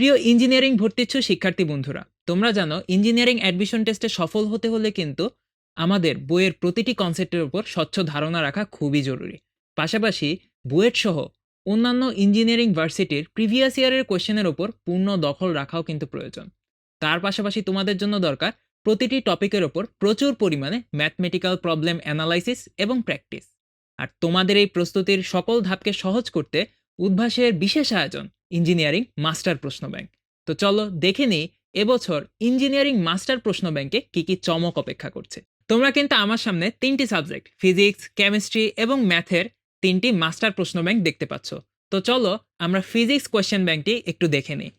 প্রিয় ইঞ্জিনিয়ারিং ভর্তিচ্ছু শিক্ষার্থী বন্ধুরা, তোমরা জানো ইঞ্জিনিয়ারিং অ্যাডমিশন টেস্টে সফল হতে হলে কিন্তু আমাদের বইয়ের প্রতিটি কনসেপ্টের উপর স্বচ্ছ ধারণা রাখা খুবই জরুরি। পাশাপাশি বুয়েট সহ অন্যান্য ইঞ্জিনিয়ারিং ভার্সিটির প্রিভিয়াস ইয়ারের কোয়েশ্চেনের ওপর পূর্ণ দখল রাখাও কিন্তু প্রয়োজন। তার পাশাপাশি তোমাদের জন্য দরকার প্রতিটি টপিকের ওপর প্রচুর পরিমাণে ম্যাথমেটিক্যাল প্রবলেম অ্যানালাইসিস এবং প্র্যাকটিস আর তোমাদের এই প্রস্তুতির সকল ধাপকে সহজ করতে উদ্ভাসের বিশেষ আয়োজন, ইঞ্জিনিয়ারিং মাস্টার প্রশ্ন ব্যাংক। তো চলো দেখে নিই, এবছর ইঞ্জিনিয়ারিং মাস্টার প্রশ্ন ব্যাংকে কি কি চমক অপেক্ষা করছে। তোমরা কিন্তু আমার সামনে তিনটি সাবজেক্ট, ফিজিক্স, কেমিস্ট্রি এবং ম্যাথের তিনটি মাস্টার প্রশ্ন ব্যাংক দেখতে পাচ্ছ। তো চলো আমরা ফিজিক্স কোয়েশ্চেন ব্যাংকটি একটু দেখে নিই।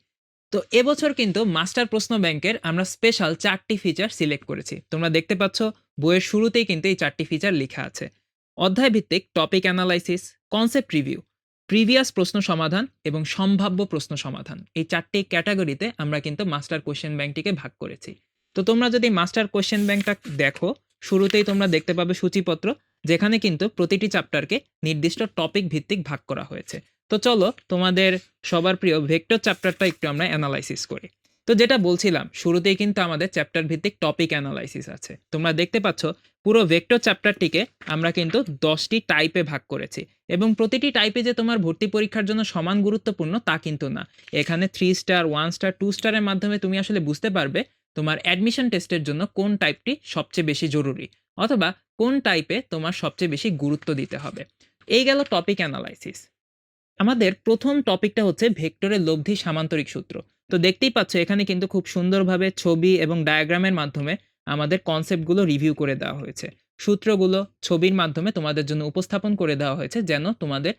তো এবছর কিন্তু মাস্টার প্রশ্ন ব্যাংকের আমরা স্পেশাল চারটি ফিচার সিলেক্ট করেছি। তোমরা দেখতে পাচ্ছ, বইয়ের শুরুতেই কিন্তু এই চারটি ফিচার লেখা আছে। অধ্যায় ভিত্তিক topic analysis, concept review. Previous প্রশ্ন সমাধান এবং সম্ভাব্য প্রশ্ন সমাধান। এই চারটি ক্যাটাগরিতে আমরা কিন্তু মাস্টার কোশ্চেন ব্যাংকটিকে ভাগ করেছি। তো তোমরা যদি মাস্টার কোশ্চেন ব্যাংকটা দেখো, শুরুতেই তোমরা দেখতে পাবে সূচিপত্র, যেখানে কিন্তু প্রতিটি চ্যাপ্টারকে নির্দিষ্ট টপিক ভিত্তিক ভাগ করা হয়েছে। তো চলো তোমাদের সবার প্রিয় ভেক্টর চ্যাপ্টারটা একটু আমরা অ্যানালাইসিস করি। তো যেটা বলছিলাম, শুরুতেই কিন্তু আমাদের চ্যাপ্টার ভিত্তিক টপিক অ্যানালাইসিস আছে। তোমরা দেখতে পাচ্ছ, পুরো ভেক্টর চ্যাপ্টারটিকে আমরা কিন্তু দশটি টাইপে ভাগ করেছি এবং প্রতিটি টাইপে যে তোমার ভর্তি পরীক্ষার জন্য সমান গুরুত্বপূর্ণ তা কিন্তু না। এখানে three star one star two স্টারের মাধ্যমে তুমি আসলে বুঝতে পারবে তোমার অ্যাডমিশন টেস্টের জন্য কোন টাইপটি সবচেয়ে বেশি জরুরি অথবা কোন টাইপে তোমার সবচেয়ে বেশি গুরুত্ব দিতে হবে। এই গেল টপিক অ্যানালাইসিস আমাদের প্রথম টপিকটা হচ্ছে ভেক্টরের লব্ধি সামান্তরিক সূত্র। তো দেখতেই পাচ্ছ, এখানে কিন্তু খুব সুন্দরভাবে ছবি এবং ডায়াগ্রামের মাধ্যমে আমাদের কনসেপ্টগুলো রিভিউ করে দেওয়া হয়েছে। সূত্রগুলো ছবির মাধ্যমে তোমাদের জন্য উপস্থাপন করে দেওয়া হয়েছে যেন তোমাদের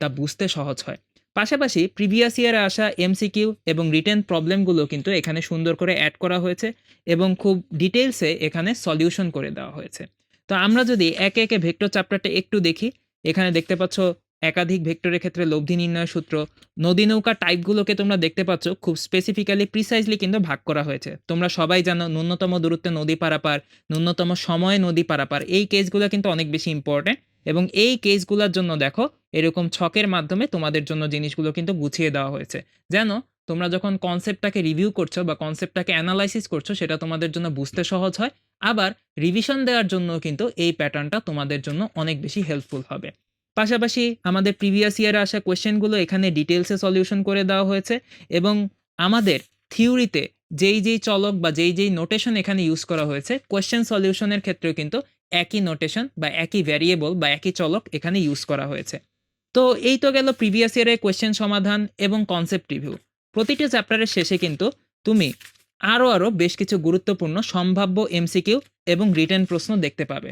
তা বুঝতে সহজ হয়। পাশাপাশি প্রিভিয়াস ইয়ারে আসা এমসিকিউ এবং রিটেন প্রবলেমগুলো কিন্তু এখানে সুন্দর করে অ্যাড করা হয়েছে এবং খুব ডিটেলসে এখানে সলিউশন করে দেওয়া হয়েছে। তো আমরা যদি একে একে ভেক্টর চ্যাপ্টারটা একটু দেখি, এখানে দেখতে পাচ্ছ একাধিক ভেক্টরের ক্ষেত্রে লব্ধি নির্ণয় সূত্র, নদী নৌকা টাইপগুলোকে তোমরা দেখতে পাচ্ছ, খুব স্পেসিফিক্যালি প্রিসাইজলি কিন্তু ভাগ করা হয়েছে। তোমরা সবাই জানো ন্যূনতম দূরত্বে নদী পারাপার, ন্যূনতম সময়ে নদী পারাপার, এই কেসগুলো কিন্তু অনেক বেশি ইম্পর্টেন্ট এবং এই কেসগুলোর জন্য দেখো, এরকম ছকের মাধ্যমে তোমাদের জন্য জিনিসগুলো কিন্তু গুছিয়ে দেওয়া হয়েছে। যেন তোমরা যখন কনসেপ্টটাকে রিভিউ করছ বা কনসেপ্টটাকে অ্যানালাইসিস করছ, সেটা তোমাদের জন্য বুঝতে সহজ হয়। আবার রিভিশন দেওয়ার জন্য কিন্তু এই প্যাটার্নটা তোমাদের জন্য অনেক বেশি হেল্পফুল হবে। পাশাপাশি আমাদের প্রিভিয়াস ইয়ারে আসা কোয়েশ্চেনগুলো এখানে ডিটেলসে সলিউশন করে দেওয়া হয়েছে এবং আমাদের থিওরিতে যেই যেই চলক বা যেই যেই নোটেশন এখানে ইউজ করা হয়েছে কোয়েশ্চেন সলিউশনের ক্ষেত্রেও কিন্তু একই নোটেশন বা একই ভ্যারিয়েবল বা একই চলক এখানে ইউজ করা হয়েছে। তো এই তো গেল প্রিভিয়াস ইয়ারের কোয়েশ্চেন সমাধান এবং কনসেপ্ট রিভিউ প্রতিটি চ্যাপ্টারের শেষে কিন্তু তুমি আরও আরও বেশ কিছু গুরুত্বপূর্ণ, সম্ভাব্য এমসিকিউ এবং রিটেন প্রশ্ন দেখতে পাবে।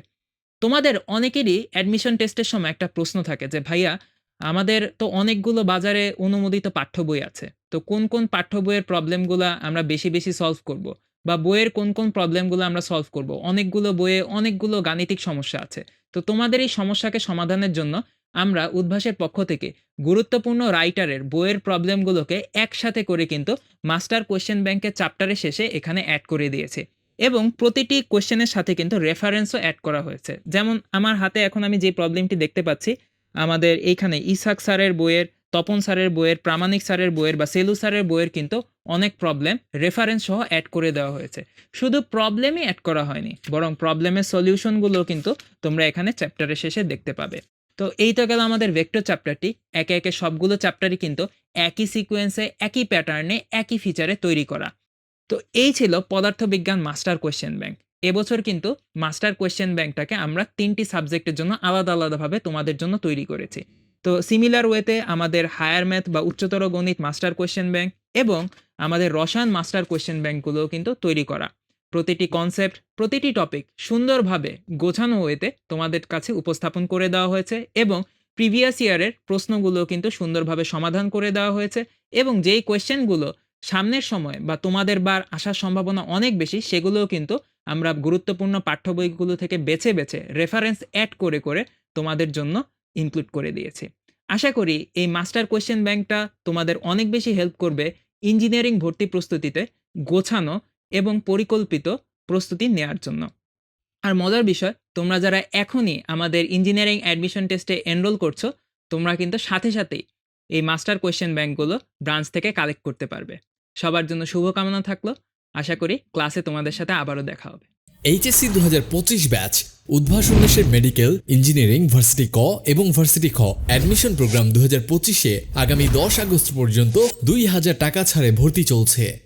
তোমাদের অনেকেরই অ্যাডমিশন টেস্টের সময় একটা প্রশ্ন থাকে যে, ভাইয়া, আমাদের তো অনেকগুলো বাজারে অনুমোদিত পাঠ্য বই আছে, তো কোন কোন পাঠ্য বইয়ের প্রবলেমগুলো আমরা বেশি বেশি সলভ করব? বা বইয়ের কোন কোন প্রবলেমগুলো আমরা সলভ করব? অনেকগুলো বইয়ে অনেকগুলো গাণিতিক সমস্যা আছে, তো তোমাদের এই সমস্যাকে সমাধানের জন্য আমরা উদ্ভাসের পক্ষ থেকে গুরুত্বপূর্ণ রাইটারের বইয়ের প্রবলেমগুলোকে একসাথে করে কিন্তু মাস্টার কোয়েশ্চেন ব্যাংকের চ্যাপ্টারের শেষে এখানে অ্যাড করে দিয়েছে। এবং প্রতিটি কোয়েশ্চেনের সাথে কিন্তু রেফারেন্সও অ্যাড করা হয়েছে। যেমন আমার হাতে এখন আমি যে প্রবলেমটি দেখতে পাচ্ছি, আমাদের এইখানে ইসাক স্যারের বইয়ের, তপন স্যারের বইয়ের, প্রামাণিক স্যারের বইয়ের বা সেলু স্যারের বইয়ের কিন্তু অনেক প্রবলেম রেফারেন্স সহ অ্যাড করে দেওয়া হয়েছে। শুধু প্রবলেমই অ্যাড করা হয়নি, বরং প্রবলেমের সলিউশনগুলো কিন্তু তোমরা এখানে চ্যাপ্টারের শেষে দেখতে পাবে। তো এই তো গেল আমাদের ভেক্টর চ্যাপ্টারটি একে একে সবগুলো চ্যাপ্টারই কিন্তু একই সিকোয়েন্সে একই প্যাটার্নে একই ফিচারে তৈরি করা। তো এই ছিল পদার্থবিজ্ঞান মাস্টার কোয়েশ্চেন ব্যাংক। এবছর কিন্তু মাস্টার কোয়েশ্চেন ব্যাংকটাকে আমরা তিনটি সাবজেক্টের জন্য আলাদা আলাদাভাবে তোমাদের জন্য তৈরি করেছি। তো সিমিলার ওয়েতে আমাদের হায়ার ম্যাথ বা উচ্চতর গণিত মাস্টার কোয়েশ্চেন ব্যাংক এবং আমাদের রসায়ন মাস্টার কোয়েশ্চেন ব্যাংকগুলোও কিন্তু তৈরি করা। প্রতিটি কনসেপ্ট প্রতিটি টপিক সুন্দরভাবে গোছানো ওয়েতে তোমাদের কাছে উপস্থাপন করে দেওয়া হয়েছে এবং প্রিভিয়াস ইয়ারের প্রশ্নগুলো কিন্তু সুন্দরভাবে সমাধান করে দেওয়া হয়েছে এবং যেই কোয়েশ্চেনগুলো সামনের সময় বা তোমাদের বার আসার সম্ভাবনা অনেক বেশি, সেগুলোও কিন্তু আমরা গুরুত্বপূর্ণ পাঠ্য বইগুলো থেকে বেছে বেছে রেফারেন্স অ্যাড করে করে তোমাদের জন্য ইনক্লুড করে দিয়েছি। আশা করি এই মাস্টার কোয়েশ্চেন ব্যাংকটা তোমাদের অনেক বেশি হেল্প করবে ইঞ্জিনিয়ারিং ভর্তি প্রস্তুতিতে গোছানো এবং পরিকল্পিত প্রস্তুতি নেওয়ার জন্য। আর মজার বিষয়, তোমরা যারা এখনই আমাদের ইঞ্জিনিয়ারিং অ্যাডমিশন টেস্টে এনরোল করছ, তোমরা কিন্তু সাথে সাথেই এই মাস্টার কোয়েশ্চেন ব্যাংকগুলো ব্রাঞ্চ থেকে কালেক্ট করতে পারবে। সবার জন্য শুভকামনা থাকল। আশা করি ক্লাসে তোমাদের সাথে আবারও দেখা হবে। এইচএসসি দু হাজার পঁচিশ ব্যাচ উদ্ভাসন দেশে মেডিকেল, ইঞ্জিনিয়ারিং, ভার্সিটি ক এবং ভার্সিটি খ। অ্যাডমিশন প্রোগ্রাম দু হাজার পঁচিশে আগামী দশ আগস্ট পর্যন্ত দুই হাজার টাকা ছাড়ে ভর্তি চলছে।